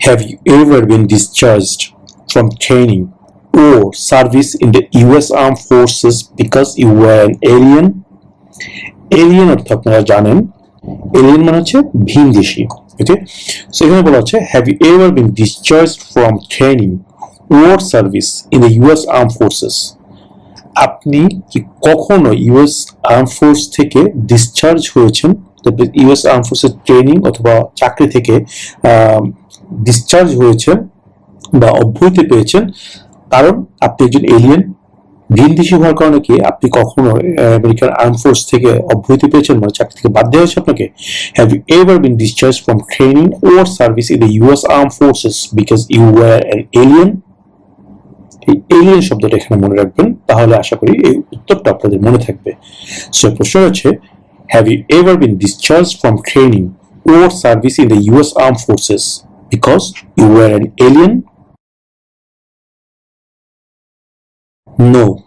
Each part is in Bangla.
Have you ever been discharged from training or service in the US Armed Forces because you were an alien? Alien অর্থ আপনারা জানেন এলিয়েন মানে হচ্ছে ভিনদেশি ওকে সো এখানে বলা হচ্ছে have you ever been discharge from training or service in the US armed forces আপনি কি কখনো ইউএস আর্ম ফোর্স থেকে ডিসচার্জ হয়েছেন? ইউএস আর্ম ফোর্সের ট্রেনিং অথবা চাকরি থেকে ডিসচার্জ হয়েছেন বা অব্যাহতি পেয়েছেন, কারণ আপনি একজন এলিয়েন ভিনদেশি হওয়ার কারণে কি আপনি কখনো আমেরিকান আর্ম ফোর্স থেকে অব্যাহতি পেয়েছেন মানে চাকরি থেকে বাদ দেওয়া হয়েছে আপনাকে? Have you ever been discharge from training or service in the US armed forces because you were an alien এই এলিয়েন শব্দটা এখানে মনে রাখবেন, তাহলে আশা করি এই উত্তরটা আপনাদের মনে থাকবে। সো প্রশ্ন হচ্ছে have you ever been discharge from training or service in the US armed forces because you were an alien No.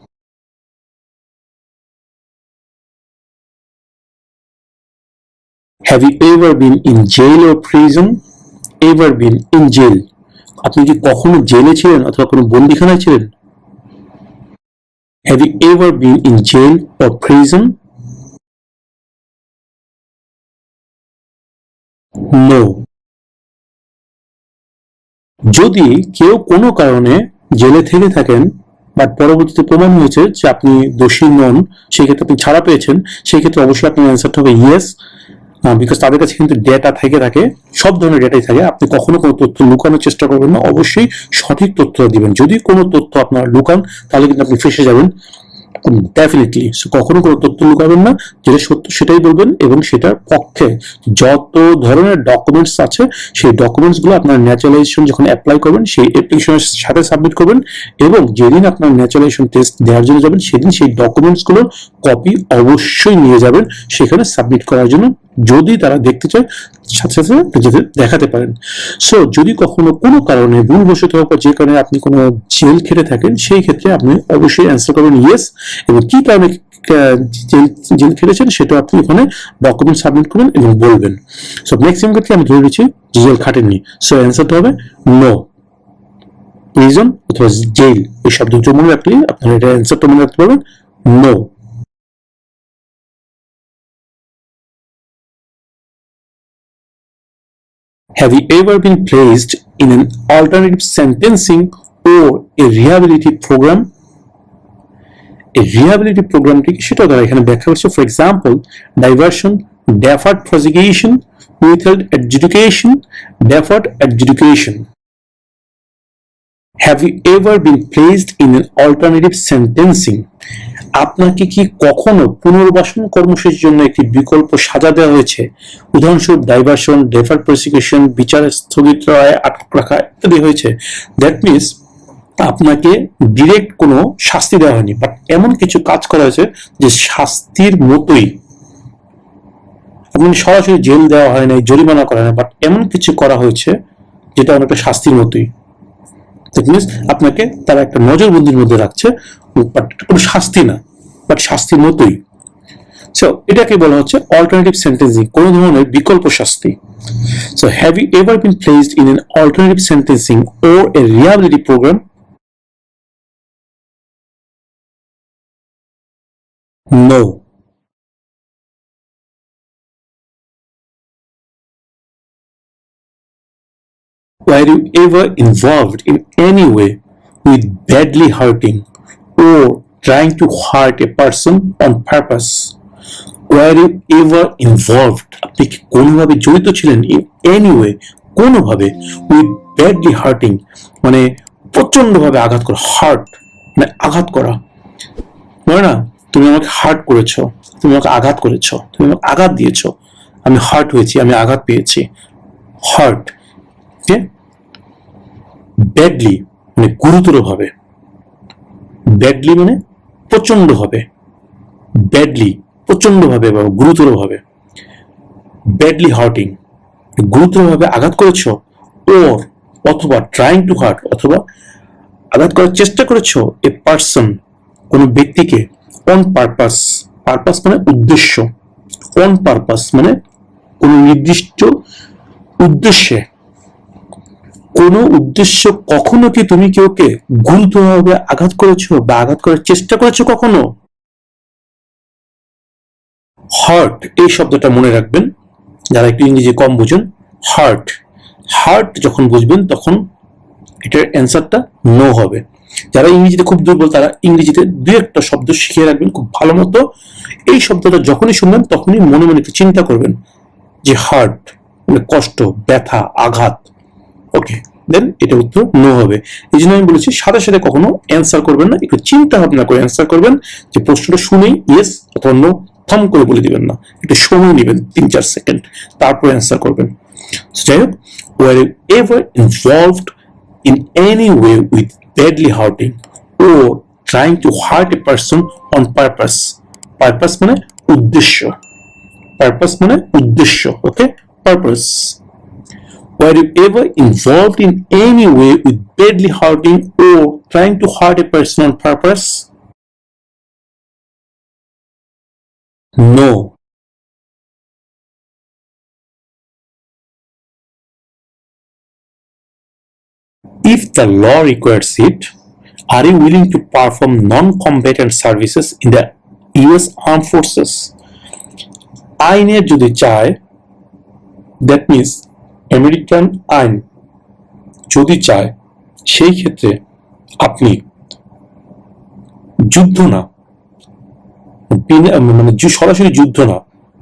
Have you ever been in jail or prison? Ever been in jail? আপনি কি কখনো জেলে ছিলেন অথবা কোনো বন্দিখানায় ছিলেন Have you ever been in jail or prison? No. যদি কেউ কোনো কারণে জেলে থেকে থাকেন বাট পরবর্তীতে প্রমাণ হয়েছে যে আপনি দোষী নন, সেই ক্ষেত্রে আপনি ছাড়া পেয়েছেন, সেই ক্ষেত্রে অবশ্যই আপনার অ্যান্সারটা হবে ইয়েস বিকজ তাদের কাছে কিন্তু ডেটা থেকে থাকে, সব ধরনের ডেটাই থাকে। আপনি কখনো কোনো তথ্য লুকানোর চেষ্টা করবেন না, অবশ্যই সঠিক তথ্য দিবেন। যদি কোনো তথ্য আপনার লুকান, তাহলে কিন্তু আপনি ফেসে যাবেন। ডেফিনেটলি কখনো কোনো তথ্য লুকাবেন না, যেটা সত্য সেটাই বলবেন এবং সেটার পক্ষে যত ধরনের ডকুমেন্টস আছে, সেই ডকুমেন্টসগুলো আপনার ন্যাচারালাইজেশন যখন অ্যাপ্লাই করবেন, সেই অ্যাপ্লিকেশনের সাথে সাবমিট করবেন এবং যেদিন আপনার ন্যাচারালাইজেশন টেস্ট দেওয়ার জন্য যাবেন, সেদিন সেই ডকুমেন্টসগুলোর কপি অবশ্যই নিয়ে যাবেন, সেখানে সাবমিট করার জন্য। যদি তারা দেখতে চায় সাথে সাথে দেখাতে পারেন। সো যদি কখনো কোনো কারণে ভুলবশত হোক বা যে কারণে আপনি কোনো জেল খেটে থাকেন, সেই ক্ষেত্রে আপনি অবশ্যই অ্যান্সার করবেন ইয়েস এবং কি কারণে জেল জেল খেটেছেন সেটা আপনি ওখানে ডকুমেন্ট সাবমিট করবেন এবং বলবেন। সো ম্যাক্সিমাম ক্ষেত্রে আমি ধরে নিচ্ছি জেল খাটেননি। সো অ্যান্সারটা হবে নো প্রিজন অথবা জেল, এই শব্দ মনে রাখলে আপনারা এটা অ্যান্সারটা মনে রাখতে পারবেন no Have you ever been placed in an alternative sentencing or a rehabilitative program? A rehabilitative program for example, diversion deferred prosecution withheld education deferred education have you ever been placed in an alternative sentencing আপনাকে কি কখনো পুনর্বাসন কর্মসূচির জন্য একটি বিকল্প সাজা দেওয়া হয়েছে? উদাহরণস্বরূপ ডাইভার্সন ডেফার প্রসিকিউশন বিচার স্থগিত রায় আটক রাখা ইত্যাদি হয়েছে। দ্যাট মিনস আপনাকে ডিরেক্ট কোনো শাস্তি দেওয়া হয়নি বাট এমন কিছু কাজ করা হয়েছে যে শাস্তির মতোই। আপনি সরাসরি জেল দেওয়া হয় নাই, জরিমানা করা হয় বাট এমন কিছু করা হয়েছে যেটা অনেকটা শাস্তির মতোই। দ্যাট মিনস আপনাকে তারা একটা নজরবন্দির মধ্যে রাখছে বাট কোনো শাস্তি না বাট শাস্তির মতোই। সো এটাকে বলা হচ্ছে অল্টারনেটিভ সেন্টেন্সিং কোনো ধরনের বিকল্প শাস্তি। So have you ever been placed in an alternative sentencing or a rehabilitative program no Were you ever involved in any way with badly hurting or trying to hurt a person on purpose? Were you ever involved? আপনি কি কোনোভাবে জড়িত ছিলেন in any way কোনোভাবে with badly hurting মানে প্রচন্ডভাবে আঘাত করা হার্ট মানে আঘাত করা মানে না তুমি আমাকে হার্ট করেছ তুমি আমাকে আঘাত করেছ তুমি আমাকে আঘাত দিয়েছ আমি হার্ট হয়েছি আমি আঘাত পেয়েছি হার্ট ওকে ব্যাডলি মানে গুরুতর গুরুতরভাবে ব্যাডলি মানে প্রচন্ডভাবে ব্যাডলি প্রচন্ডভাবে বা গুরুতর গুরুতরভাবে ব্যাডলি হার্টিং গুরুতরভাবে আঘাত করেছ ওর অথবা ট্রাইং টু হার্ট অথবা আঘাত করার চেষ্টা করেছ এ পার্সন কোনো ব্যক্তিকে অন পারপাস পারপাস মানে উদ্দেশ্য অন পারপাস মানে কোনো নির্দিষ্ট উদ্দেশ্যে কোনো উদ্দেশ্য কখনো কি তুমি কেউকে গুরুতরভাবে আঘাত করেছ বা আঘাত করার চেষ্টা করেছ কখনো? হার্ট এই শব্দটা মনে রাখবেন। যারা একটু ইংরেজি কম বুঝেন হার্ট হার্ট যখন বুঝবেন, তখন এটার অ্যান্সারটা নো হবে। যারা ইংরেজিতে খুব দুর্বল, তারা ইংরেজিতে দু একটা শব্দ শিখিয়ে রাখবেন খুব ভালো মতো। এই শব্দটা যখনই শুনবেন, তখনই মনে মনে চিন্তা করবেন যে হার্ট মানে কষ্ট, ব্যথা, আঘাত ওকে দেন এটা উত্তর নো হবে। এই জন্য আমি বলেছি সাথে সাথে কখনো অ্যান্সার করবেন না, একটু চিন্তা ভাবনা করে অ্যান্সার করবেন, যে প্রশ্নটা শুনেই ইয়েস অথবা নো থম করে বলে দিবেন না। একটু সময় নেবেন তিন চার সেকেন্ড তারপর অ্যান্সার করবেন। যাই হোক were ever involved in any way with badly hurting or trying to hurt a person on purpose. Purpose মানে উদ্দেশ্য। Purpose মানে উদ্দেশ্য, okay? Purpose were you ever involved in any way with badly hurting or trying to hurt a person on purpose no If the law requires it, are you willing to perform non-combatant services in the US Armed Forces? আইনের যদি চায় দ্যাট মিনস আমেরিকান আইন যদি চায়, সেই ক্ষেত্রে আপনি যুদ্ধ না মানে সরাসরি যুদ্ধ না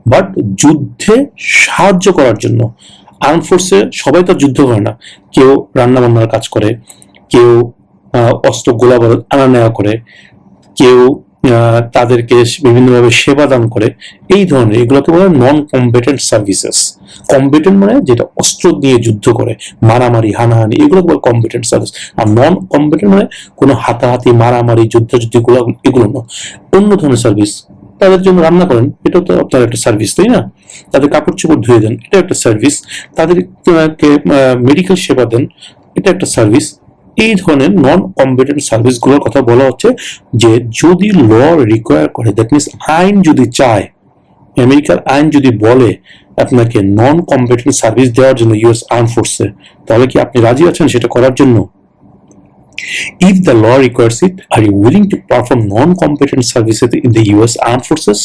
বাট যুদ্ধে সাহায্য করার জন্য আর্ম ফোর্সে সবাই তো যুদ্ধ করে না। কেউ রান্না বান্নার কাজ করে, কেউ অস্ত্র গোলা আনা নেওয়া করে, কেউ তাদেরকে বিভিন্নভাবে সেবা দান করে। এই ধরনের এগুলোকে বলে নন কম্বেটেন্ট সার্ভিসেস কম্বেটেন্ট মানে যেটা অস্ত্র দিয়ে যুদ্ধ করে, মারামারি, হানাহানি, এগুলো বলে কম্বেটেন্ট সার্ভিস আর নন কম্বেটেন্ট মানে কোনো হাতাহাতি, মারামারি যুদ্ধ যুদ্ধ এগুলো এগুলো না অন্য ধরনের সার্ভিস তাদের জন্য রান্না করেন, এটাও তো আপনার একটা সার্ভিস তাই না? তাদের কাপড় চোপড় ধুয়ে দেন এটা একটা সার্ভিস তাদেরকে মেডিকেল সেবা দেন, এটা একটা সার্ভিস এই ধরনের নন কম্পিটেন্ট সার্ভিসগুলোর কথা বলা হচ্ছে যে যদি ল রিকোয়ার করে দ্যাট মিনস আইন যদি চায় আমেরিকার আইন যদি বলে আপনাকে নন কম্পিটেন্ট সার্ভিস দেওয়ার জন্য ইউএস আর্ম ফোর্সে তাহলে কি আপনি রাজি আছেন সেটা করার জন্য If the law requires it, are you willing to perform non-competent services in the US Armed Forces?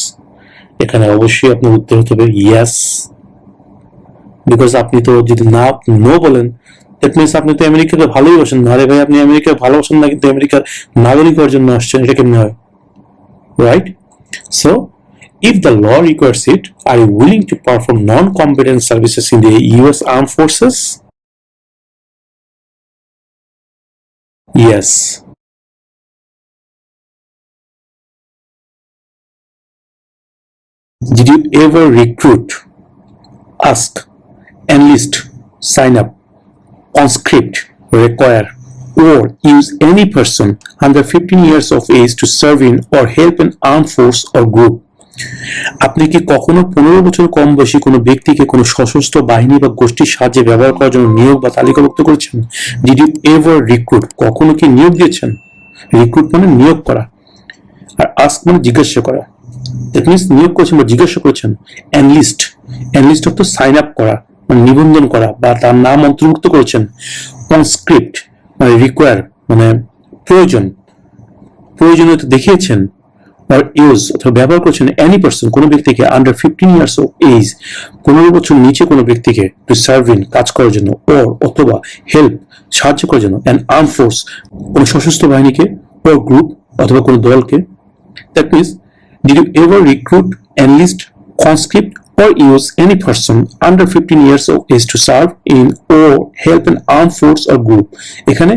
এখানে অবশ্যই আপনার উত্তর হতে হবে ইয়েস বিকজ আপনি তো যদি না নো বলেন দ্যাট মিনস আপনি তো আমেরিকাকে ভালোই বাসেন না আরে ভাই আপনি আমেরিকাকে ভালোবাসেন না কিন্তু আমেরিকার নাগরিক হওয়ার জন্য আসছেন এটা কেমনি হয় right so if the law requires it are you willing to perform non-competent services in the US Armed Forces yes Did you ever recruit, ask, enlist, sign up, conscript, require, or use any person under 15 years of age to serve in or help an armed force or group? আপনি কি কখনো পনেরো বছর কম বয়সী কোনো ব্যক্তিকে কোনো সশস্ত্র বাহিনী বা গোষ্ঠীর সাহায্যে ব্যবহার করার জন্য নিয়োগ বা তালিকাভুক্ত করেছেন? ডিড ইউ এভার রিক্রুট কখনো কি নিয়োগ দিয়েছেন? রিক্রুট মানে নিয়োগ করা। আর আস্ক মানে জিজ্ঞাসা করা। দ্যাট মিনস নিয়োগ করেছেন বা জিজ্ঞাসা করেছেন। অ্যানলিস্ট অ্যানলিস্ট অর্থ সাইন আপ করা। মানে নিবন্ধন করা বা তার নাম অন্তর্ভুক্ত করেছেন কনস্ক্রিপ্ট মানে রিকোয়ার মানে প্রয়োজন। প্রয়োজনীয়তা দেখিয়েছেন আর ইউজ অথবা ব্যবহার করছেন এনি পার্সন কোনো ব্যক্তিকে under fifteen years of age পনেরো বছর নিচে কোনো ব্যক্তিকে টু সার্ভ ইন কাজ করার জন্য ওর অথবা হেল্প সাহায্য করার জন্য অ্যান্ড আর্ম ফোর্স কোনো সশস্ত্র বাহিনীকে ও গ্রুপ অথবা কোনো দলকে। That means Did you ever recruit, enlist, conscript, or use any person under 15 years of age to serve in or help an armed force or group? এখানে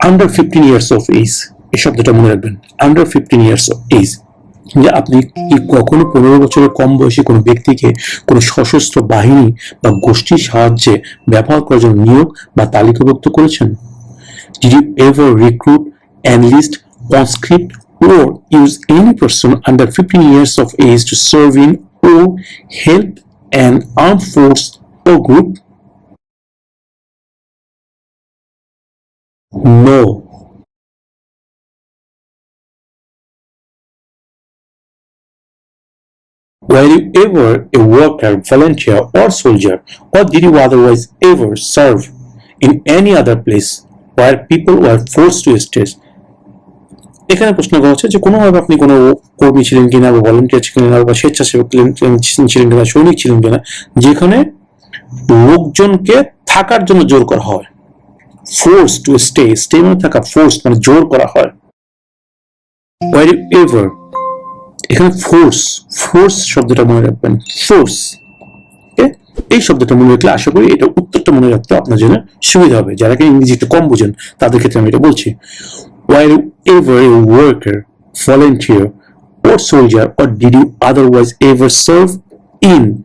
under 15 years of age এই শব্দটা মনে রাখবেন under 15 years of age যে আপনি কি কখনো পনেরো বছরের কম বয়সী কোনো ব্যক্তিকে কোনো সশস্ত্র বাহিনী বা গোষ্ঠীর সাহায্যে ব্যবহার করার জন্য নিয়োগ বা তালিকাভুক্ত করেছেন Did you ever recruit, enlist, conscript, or use any person under 15 years of age to serve in or help an armed force or group? No. Were you ever a worker, volunteer, or soldier, or did you otherwise ever serve in any other place where people were forced to stay এখানে প্রশ্ন করা হচ্ছে যে কোনোভাবে আপনি কোনো কর্মী ছিলেন কিনা বা ভলেন্টিয়ার ছিলেন কিনা বা স্বেচ্ছাসেবক ছিলেন কিনা সৈনিক ছিলেন কিনা, যেখানে লোকজনকে থাকার জন্য জোর করা হয়। ফোর্স টু স্টে স্টে মানে থাকা ফোর্স মানে জোর করা হয়। এভার এখানে ফোর্স ফোর্স শব্দটা মনে রাখবেন। ফোর্স এই শব্দটা মনে রাখলে আশা করি এটা উত্তরটা মনে রাখতে আপনার জন্য সুবিধা হবে। যারা কিনা ইংরেজি একটু কম বুঝেন, তাদের ক্ষেত্রে আমি এটা বলছি। Wherever a worker, volunteer, or soldier, or did you otherwise ever serve in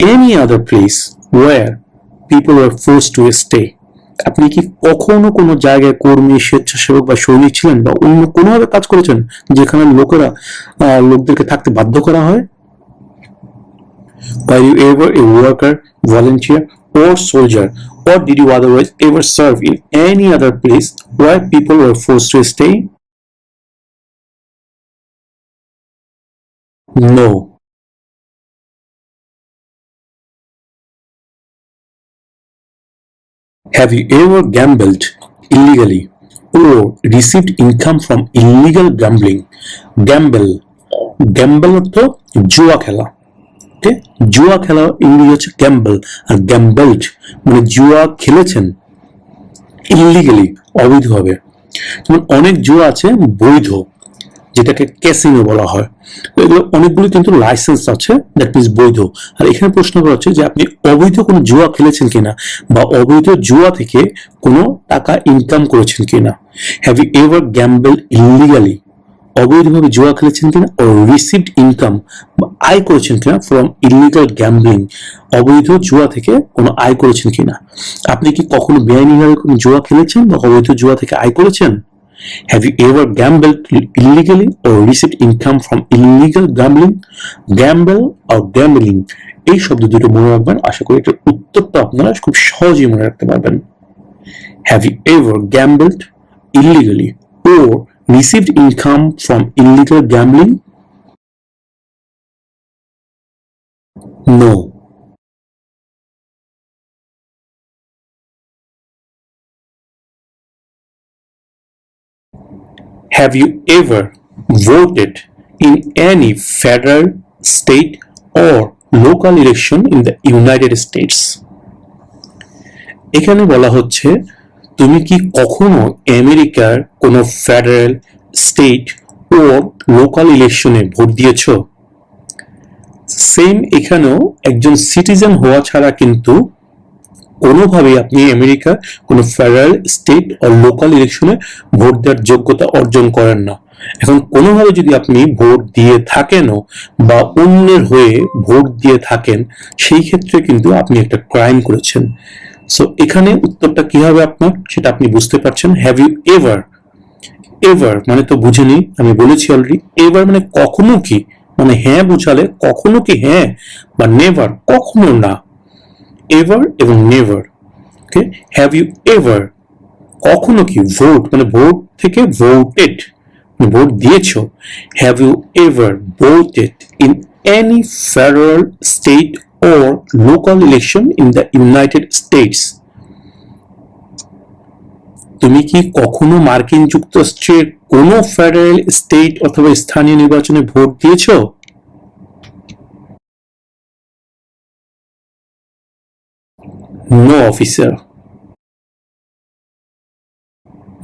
any other place where people were forced to stay? আপনি কি কখনো কোনো জায়গায় কর্মী স্বেচ্ছাসেবক বা সৈনিক ছিলেন বা অন্য কোনোভাবে কাজ করেছেন যেখানে লোকেরা লোকদেরকে থাকতে বাধ্য করা হয় Were you ever a worker, volunteer, or soldier, or did you otherwise ever serve in any other place where people were forced to stay? No. Have you ever gambled illegally or received income from illegal gambling? Gamble. Gamble অর্থ জুয়া খেলা ওকে জুয়া খেলা ইংরেজি হচ্ছে গ্যাম্বল আর গ্যাম্বলড মানে জুয়া খেলেছেন ইলিগালি অবৈধভাবে। যেমন অনেক জুয়া আছে বৈধ, যেটাকে ক্যাসিনো বলা হয়। তো এগুলো অনেকগুলো কিন্তু লাইসেন্স আছে দ্যাট মিনস বৈধ। আর এখানে প্রশ্ন করা হচ্ছে যে আপনি অবৈধ কোনো জুয়া খেলেছেন কিনা বা অবৈধ জুয়া থেকে কোনো টাকা ইনকাম করেছেন কিনা? Have you ever gamble illegally অবৈধভাবে জুয়া খেলেছেন কিনা ও রিসিভড ইনকাম আয় করেছেন কিনা ফ্রম ইলিগাল গ্যাম্বলিং অবৈধ জুয়া থেকে কোনো আয় করেছেন কিনা? আপনি কি কখনো বেআইনিভাবে কোনো জুয়া খেলেছেন বা অবৈধ জুয়া থেকে আয় করেছেন? Have you ever gambled illegally or received income from illegal gambling? Gamble or gambling? এই শব্দ দুটো মনে রাখবেন। আশা করি এটার উত্তরটা আপনারা খুব সহজেই মনে রাখতে পারবেন। Have you ever gambled illegally or received income from illegal gambling? No. Have you ever voted in any federal, state, or local election in the United States? এখানে বলা হচ্ছে তুমি কি কখনো আমেরিকার কোনো ফেডারেল, স্টেট ও লোকাল ইলেকশনে ভোট দিয়েছ? সেম এখানেও একজন সিটিজেন হওয়া ছাড়া কিন্তু কোনোভাবেই আপনি আমেরিকা কোনো ফেডারেল, স্টেট ও লোকাল ইলেকশনে ভোট দেওয়ার যোগ্যতা অর্জন করেন না। এখন কোনোভাবে যদি আপনি ভোট দিয়ে থাকেনও বা অন্যের হয়ে ভোট দিয়ে থাকেন, সেই ক্ষেত্রে কিন্তু আপনি একটা ক্রাইম করেছেন। সো এখানে উত্তরটা কি হবে আপনার? সেটা আপনি বুঝতে পারছেন। হ্যাভ ইউ এভার এভার মানে তো বুঝেনি, আমি বলেছি অলরেডি এভার মানে কখনো কি? মানে হ্যাঁ বুঝালে কখনো কি হ্যাঁ বা নেভার কখনো না। এভার এবং never okay have you ever কখনো কি? ভোট মানে ভোট থেকে ভোটেড ভোট দিয়েছ। Have you ever voted in any federal state or local election in the United States. তুমি কি কখনো মার্কিন যুক্তরাষ্ট্রের কোনো ফেডারেল স্টেট অথবা স্থানীয় নির্বাচনে ভোট দিয়েছ? নো অফিসার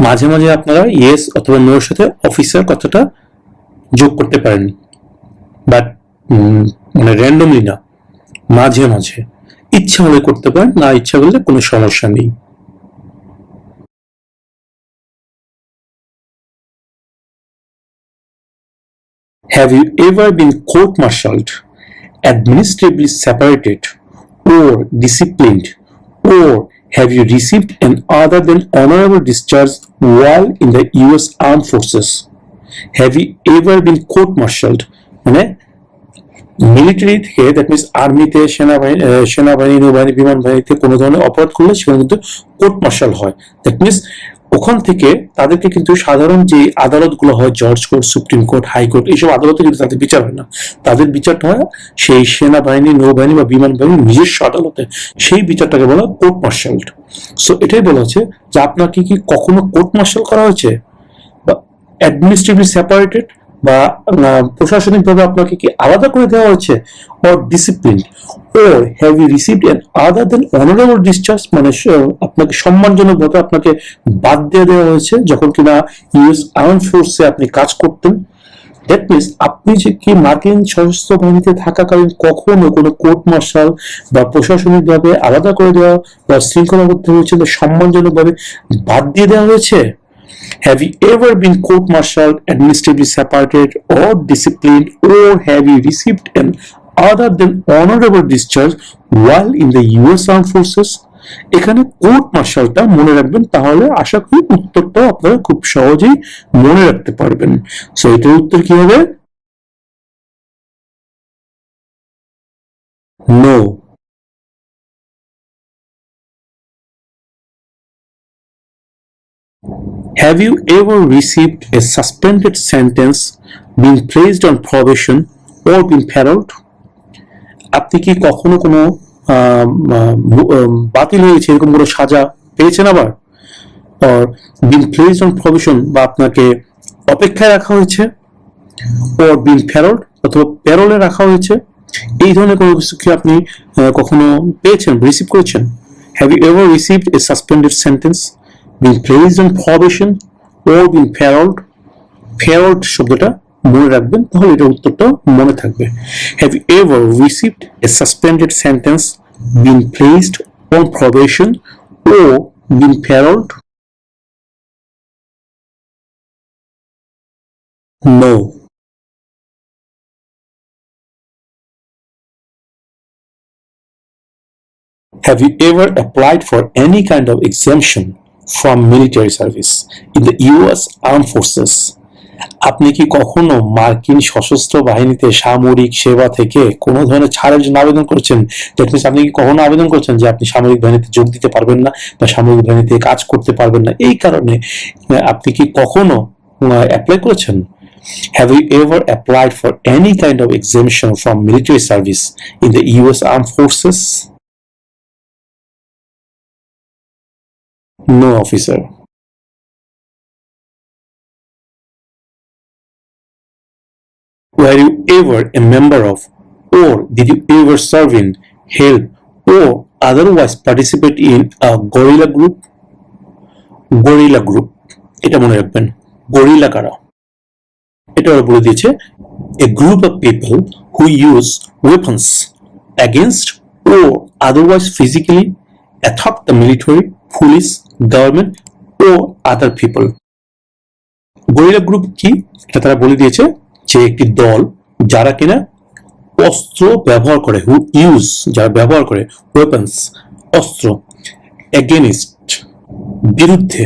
মাঝে মাঝে আপনারা ইয়েস অথবা নোর সাথে অফিসার কথাটা যোগ করতে পারেন। বাট মানে র্যান্ডমলি না। মাঝে মাঝে ইচ্ছা হলে করতে পারেন না ইচ্ছা করলে কোনো সমস্যা নেই Have you ever been court martialed, administratively separated, or disciplined, or have you received an other than honorable discharge while in the US Armed Forces? Have you ever been court martialed? মানে মিলিটারি থেকে দ্যাট মিনস আর্মিতে সেনাবাহিনী সেনাবাহিনী, নৌবাহিনী, বিমান বাহিনীতে কোনো ধরনের অপরাধ করলে সেখানে কিন্তু কোর্ট মার্শাল হয়। দ্যাট মিনস ওখান থেকে তাদেরকে কিন্তু সাধারণ যে আদালতগুলো হয় judge court supreme court high court এইসব আদালতে কিন্তু তাদের বিচার হয় না। তাদের বিচারটা হয় সেই সেনাবাহিনী, নৌবাহিনী বা বিমান বাহিনীর নিজস্ব আদালতে। সেই বিচারটাকে বলা কোর্ট মার্শাল সো এটাই বলা হচ্ছে যে আপনাকে কি কখনো কোর্ট মার্শাল করা হয়েছে? বা অ্যাডমিনিস্ট্রেটিভলি সেপারেটেড বা প্রশাসনিকভাবে আপনাকে কি আলাদা করে দেওয়া হয়েছে? Or discipline or have you received an other than honourable discharge মানে আপনাকে সম্মানজনক ভাবে আপনাকে বাদ দিয়ে দেওয়া হয়েছে, যখন কিনা ইউএস আর্ম ফোর্সে আপনি কাজ করতেন। দ্যাট মিনস আপনি যে কি মার্কিন সশস্ত্র বাহিনীতে থাকাকালীন কখনো কোনো কোর্ট মার্শাল বা প্রশাসনিকভাবে আলাদা করে দেওয়া বা শৃঙ্খলাবদ্ধ হয়েছে সম্মানজনকভাবে বাদ দিয়ে দেওয়া হয়েছে? Have you ever been court-martialed, administratively separated, or disciplined, or have you received an other than honorable discharge while in the U.S. Armed Forces? এখানে কোর্ট মার্শালটা মনে রাখবেন তাহলে আশা করি উত্তরটা আপনারা খুব সহজেই মনে রাখতে পারবেন সো এটার উত্তর কি হবে no Have you ever received a suspended sentence, been placed on probation, or been paroled? আপনি কি কখনো কোনো বাতিল হয়েছে এরকম কোনো সাজা পেয়েছেন আবার? Or been placed on probation বা আপনাকে অপেক্ষায় রাখা হয়েছে? Or been paroled অথবা প্যারোলে রাখা হয়েছে? এই ধরনের কোনো কিছু কি আপনি কখনো পেয়েছেন রিসিভ করেছেন? Have you ever received a suspended sentence been placed on probation or been paroled paroled শব্দটা মনে রাখবেন তাহলে এটা উত্তরটা মনে থাকবে have you ever received a suspended sentence been placed on probation or been paroled no Have you ever applied for any kind of exemption From military service in the US Armed Forces? আপনি কি কখনো মার্কিন সশস্ত্র বাহিনীতে সামরিক সেবা থেকে কোনো ধরনের ছাড়ের জন্য আবেদন করেছেন দ্যাট মিনস আপনি কি কখনো আবেদন করেছেন যে আপনি সামরিক বাহিনীতে যোগ দিতে পারবেন না বা সামরিক বাহিনীতে কাজ করতে পারবেন না এই কারণে আপনি কি কখনো অ্যাপ্লাই করেছেন Have you ever applied for any kind of exemption from military service in the US Armed Forces? No, officer. Were you ever a member of, or did you ever serve in, help, or otherwise participate in a gorilla group? Gorilla group এটা মনে রাখবেন গরিলা কারা এটা ওরা বলে দিয়েছে a group of people who use weapons against or otherwise physically attack the military police government or other people gorilla group কি? এটা তারা বলে দিয়েছে যে একটি দল যারা কিনা অস্ত্র ব্যবহার করে হু ইউজ যারা ব্যবহার করে ওয়েপন্স অস্ত্র এগেনিস্ট বিরুদ্ধে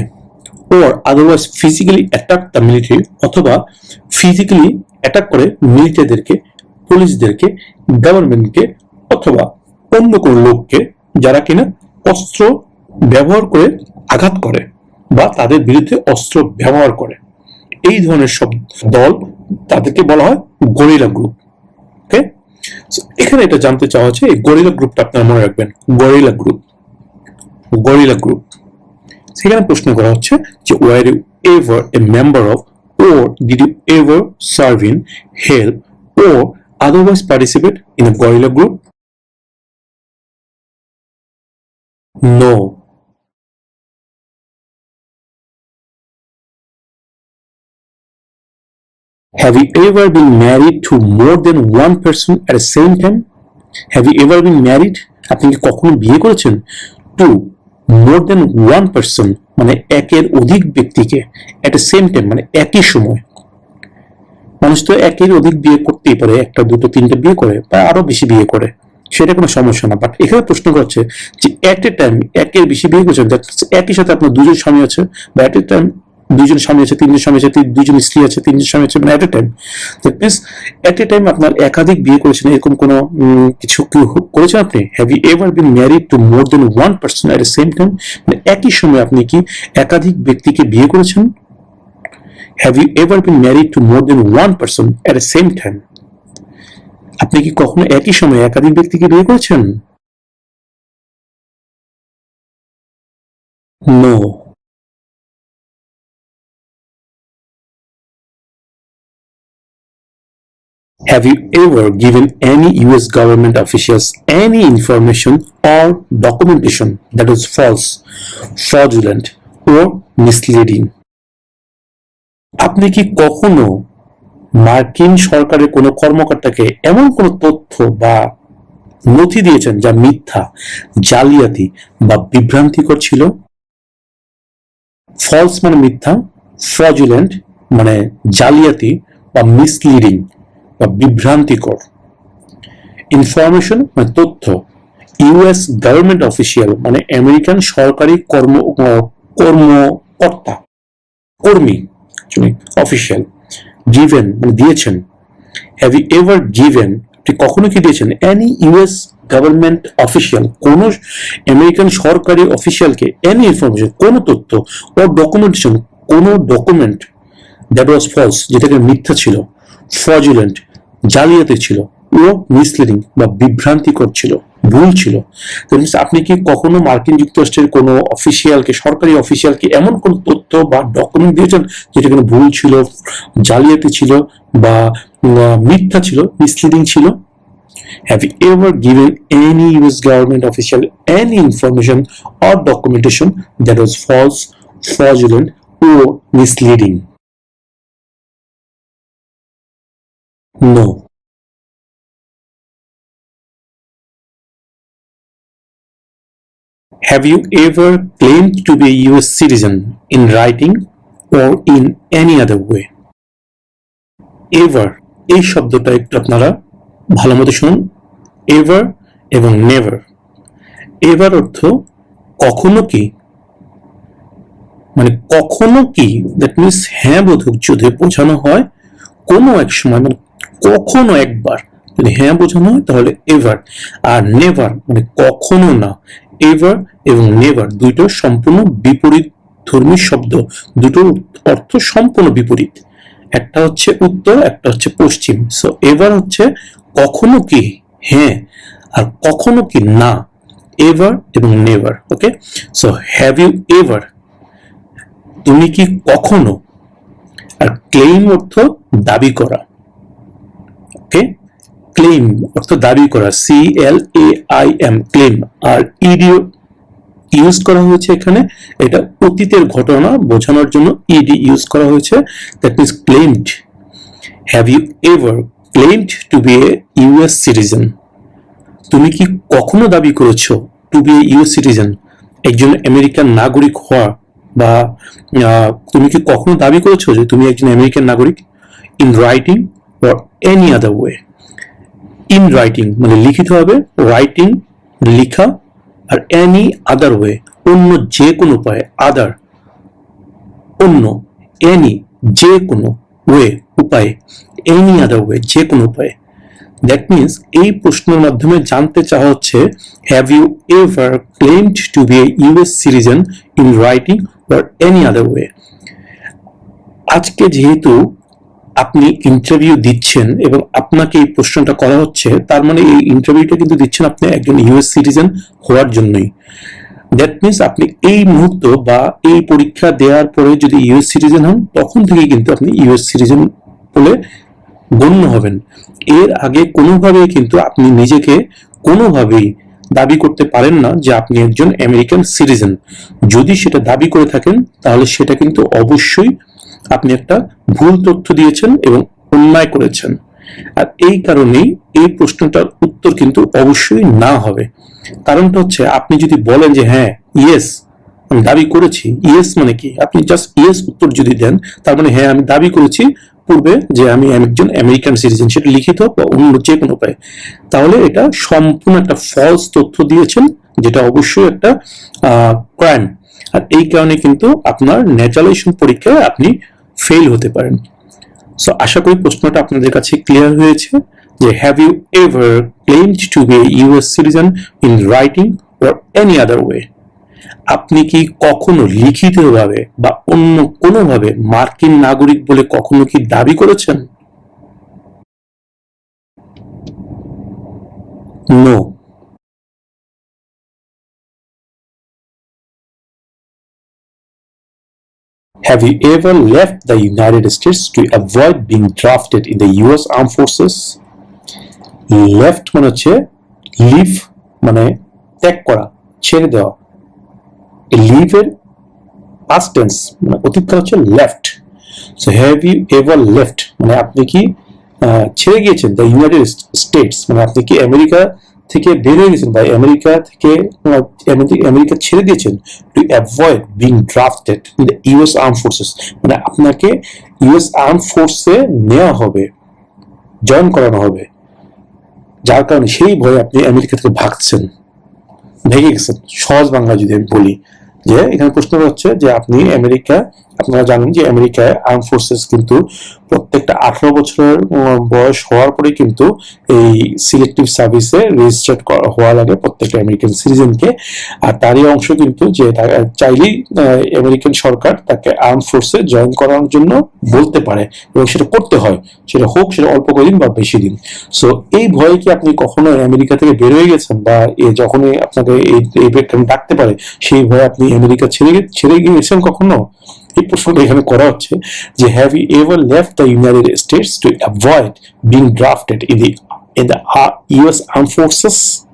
or otherwise physically attack the military অথবা ফিজিক্যালি অ্যাটাক করে মিলিটারিদেরকে পুলিশদেরকে গভর্নমেন্টকে অথবা অন্য কোনো লোককে যারা কিনা অস্ত্র ব্যবহার করে আঘাত করে বা তাদের বিরুদ্ধে অস্ত্র ব্যবহার করে। এই ধরনের সব দল তাদেরকে বলা হয় গরিলা গ্রুপ। ওকে এখানে এটা জানতে চাওয়া হচ্ছে এই গরিলা গ্রুপটা আপনারা মনে রাখবেন গরিলা গ্রুপ। Gorilla group. সেখানে প্রশ্ন করা হচ্ছে যে were you ever a member of or did you ever serve in, help, or otherwise participate in a guerrilla group? No. Have you ever been married to more than one person at the same time? Have you ever been married? আপনি কি কখনো বিয়ে করেছেন to more than one person মানে একের অধিক ব্যক্তিকে এট এ সেম টাইম মানে একই সময় মানুষ তো একের অধিক বিয়ে করতেই পারে, একটা, দুটো, তিনটে বিয়ে করে বা আরও বেশি বিয়ে করে, সেটা কোনো সমস্যা না বাট এখানে প্রশ্ন করছে যে এট এ টাইম একের বেশি বিয়ে করছে that একই সাথে আপনার দুজন স্বামী আছে বা এট এ টাইম দুইজন স্বামী আছে, তিনজন স্বামী আছে দুইজন স্ত্রী আছে, তিনজন স্বামী আছে মানে at a time that means at a time আপনার একাধিক বিয়ে করেছেন, এরকম কোনো কিছু কি করেছেন আপনি? Have you ever been married to more than one person at the same time মানে একই সময় আপনি কি একাধিক ব্যক্তিকে বিয়ে করেছেন? Have you ever been married to more than one person at the same time আপনি কি কখনো একই সময়ে একাধিক ব্যক্তিকে বিয়ে করেছেন? No Have you ever given any US government officials any information or documentation that was false, fraudulent or misleading? আপনি কি কখনো মার্কিন সরকারের কোনো কর্মকর্তাকে এমন কোনো তথ্য বা নথি দিয়েছেন যা মিথ্যা জালিয়াতি বা বিভ্রান্তিকর ছিল ফলস মানে মিথ্যা ফ্রজুলেন্ট মানে জালিয়াতি বা মিসলিডিং বা বিভ্রান্তিকর। ইনফরমেশন মানে তথ্য ইউএস গভর্নমেন্ট অফিসিয়াল মানে আমেরিকান সরকারি কর্ম, কর্মকর্তা, কর্মী অফিসিয়াল গিভেন মানে দিয়েছেন। হ্যাভ ইউ এভার গিভেন কখনো কি দিয়েছেন? এনি ইউএস গভর্নমেন্ট অফিসিয়াল কোন আমেরিকান সরকারি অফিসিয়ালকে এনি ইনফরমেশন কোন তথ্য ও ডকুমেন্টেশন কোন ডকুমেন্ট দ্যাট ওয়াজ ফলস যেটাকে মিথ্যা ছিল ফ্রজুলেন্ট জালিয়াতি ছিল ও মিসলিডিং বা বিভ্রান্তিকর ছিল ভুল ছিল আপনি কি কখনো মার্কিন যুক্তরাষ্ট্রের কোনো অফিসিয়ালকে সরকারি অফিসিয়ালকে এমন কোন তথ্য বা ডকুমেন্ট দিয়েছেন যেটা কোনো ভুল ছিল জালিয়াতি ছিল বা মিথ্যা ছিল মিসলিডিং ছিল Have you ever given any US government official any information or documentation that was false, fraudulent, or misleading? No. Have you ever claimed to be a US citizen in writing or in any other way? Ever? এই শব্দটা একটু আপনারা ভালো মতো শুনুন। এভার এবং নেভার এভার অর্থ কখনো কি? মানে কখনো কি? দ্যাট মিনস হ্যাঁ বোধক যদি বোঝানো হয় কোনো এক সময় মানে কখনো একবার যদি হ্যাঁ বোঝানো হয়, তাহলে এভার আর নেভার মানে কখনো না এভার এবং নেভার দুইটো সম্পূর্ণ বিপরীত ধর্মী শব্দ, দুটোর অর্থ সম্পূর্ণ বিপরীত। একটা হচ্ছে উত্তর, একটা হচ্ছে পশ্চিম। সো এভার হচ্ছে কখনো কি হ্যাঁ আর কখনো কি না এভার এবং never okay so have you ever তুমি কি কখনো আর ক্লেইম অর্থ দাবি করা? ওকে ক্লেইম, অর্থ দাবি করা C L A I M claim আর ইডিও ইউজ করা হয়েছে এখানে। এটা অতীতের ঘটনা বোঝানোর জন্য ইডি ইউজ করা হয়েছে। That means claimed have you ever claimed to be a US citizen তুমি কি কখনো দাবি করেছ to be a US citizen একজন আমেরিকান নাগরিক হওয়া বা তুমি কি কখনো দাবি করেছ যে তুমি একজন আমেরিকান নাগরিক? In writing or any other way in writing মানে লিখিত হবে রাইটিং লিখা, আর এনি আদার ওয়ে অন্য যে কোনো উপায়ে আদার অন্য এনি যে কোনো ওয়ে উপায়ে এনি আদার ওয়ে যে কোনো উপায়ে। দ্যাট মিনস এই প্রশ্নের মাধ্যমে জানতে চাওয়া হচ্ছে have you ever claimed to be US citizen in writing or any other way আজকে যেহেতু আপনি ইন্টারভিউ দিচ্ছেন এবং আপনাকে এই প্রশ্নটা করা হচ্ছে, তার মানে এই ইন্টারভিউটা কিন্তু দিচ্ছেন আপনি একজন ইউএস সিটিজেন হওয়ার জন্যই। দ্যাট মিনস আপনি এই মুহূর্ত বা এই পরীক্ষা দেওয়ার পরে যদি ইউএস সিটিজেন হন, তখন থেকে কিন্তু আপনি ইউএস সিটিজেন বলে গণ্য হবেন। এর আগে কোনোভাবেই কিন্তু আপনি নিজেকে কোনোভাবেই দাবি করতে পারেন না যে আপনি একজন আমেরিকান সিটিজেন যদি সেটা দাবি করে থাকেন, তাহলে সেটা কিন্তু অবশ্যই আপনি একটা ভুল তথ্য দিয়েছেন এবং অন্যায় করেছেন। আর এই কারণেই এই প্রশ্নটার উত্তর কিন্তু অবশ্যই না হবে। কারণটা হচ্ছে, আপনি যদি বলেন যে হ্যাঁ ইয়েস আমি দাবি করেছি ইয়েস মানে কি? আপনি জাস্ট ইয়েস উত্তর যদি দেন, তার মানে হ্যাঁ আমি দাবি করেছি পূর্বে যে আমি একজন আমেরিকান সিটিজেন সেটা লিখিত বা অন্য যে কোনো উপায়ে। তাহলে এটা সম্পূর্ণ একটা ফলস তথ্য দিয়েছেন, যেটা অবশ্যই একটা ক্রাইম আর এই কারণে কিন্তু আপনার ন্যাচারালাইজেশন পরীক্ষায় আপনি ফেল হতে পারেন। সো আশা করি প্রশ্নটা আপনাদের কাছে ক্লিয়ার হয়েছে যে have you ever claimed to be US citizen in writing or any other way আপনি কি কখনো লিখিতভাবে বা অন্য কোনোভাবে মার্কিন নাগরিক বলে কখনো কি দাবি করেছেন? No Have you ever left the United States to avoid being drafted in the US Armed Forces? Left মানে হচ্ছে লিভ মানে ত্যাগ করা, ছেড়ে দেওয়া। লিভের পাস্ট টেন্স মানে অতীতকাল হচ্ছে left so have you ever left মানে আপনি কি ছেড়ে গিয়েছেন দ্য ইউনাইটেড স্টেটস মানে আপনি কি আমেরিকা থেকে বের হয়ে গেছেন বা আমেরিকা থেকে আমেরিকা ছেড়ে দিয়েছেন to avoid being drafted in the US arm forces মানে আপনাকে ইউএস আর্ম ফোর্সে নেওয়া হবে জয়েন করানো হবে। যার কারণে সেই ভয়ে আপনি আমেরিকা থেকে ভাগছেন, ভেঙে গেছেন। সহজ বাংলা যদি আমি বলি, যে এখানে প্রশ্ন হচ্ছে যে আপনি আমেরিকা, আপনারা জানেন যে আমেরিকায় আর্ম ফোর্সেস কিন্তু প্রত্যেকটা আঠারো বছরের বয়স হওয়ার পরে কিন্তু এই সিলেক্টিভ সার্ভিসে রেজিস্টার্ড হওয়া লাগে প্রত্যেকটা আমেরিকান সিটিজেনকে আর তারই অংশ কিন্তু যে চাইলেই আমেরিকান সরকার তাকে আর্ম ফোর্সে জয়েন করানোর জন্য বলতে পারে এবং সেটা করতে হয়। সেটা হোক, সেটা অল্প কদিন বা বেশি দিন। সো এই ভয়ে কি আপনি কখনো আমেরিকা থেকে বের হয়ে গেছেন বা যখনই আপনাকে এই এই ডাকতে পারে, সেই ভয়ে আপনি আমেরিকা ছেড়ে ছেড়ে গিয়েছেন কখনো? এই প্রশ্নটা এখানে করা হচ্ছে যে have you ever left the United States to avoid being drafted in the the uh, US Armed Forces?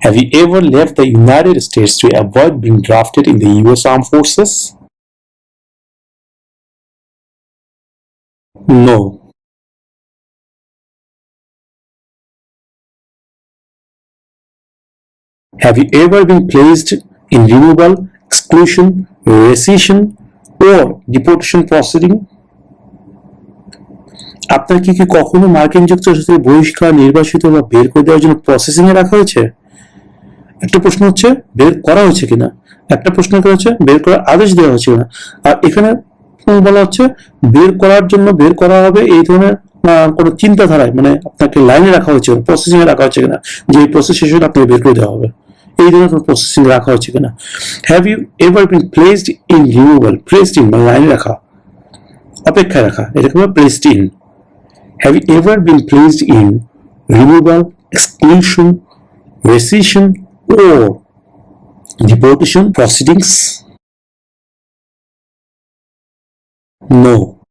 Have you ever left the United States to avoid being drafted in the US Armed Forces? No. Have you ever been placed in removal, exclusion, rescission, or deportation proceeding? আপনার কি কি কখনো মার্কিন যুক্তরাষ্ট্র থেকে বহিষ্কার, নির্বাসিত বা বের করে দেওয়ার জন্য প্রসেসিং এ রাখা হয়েছে? একটা প্রশ্ন হচ্ছে, বের করা হয়েছে কিনা? একটা প্রশ্ন করা হচ্ছে, বের করার আদেশ দেওয়া হয়েছে কিনা? আর এখানে বলা হচ্ছে, বের করার জন্য বের করা হবে এই ধরনের কোনো চিন্তাধারায় মানে আপনাকে লাইনে রাখা হয়েছে প্রসেসিং এ রাখা হয়েছে কিনা? যে এই প্রসেস শেষ হলে আপনাকে বের করে দেওয়া হবে। এই ধরনের কোনো প্রসেসিং রাখা হচ্ছে কিনা have you ever been placed in removal placed in মানে লাইনে রাখা অপেক্ষায় রাখা বলে placed in Have you ever been placed in removal, exclusion, rescission, or deportation proceedings? No.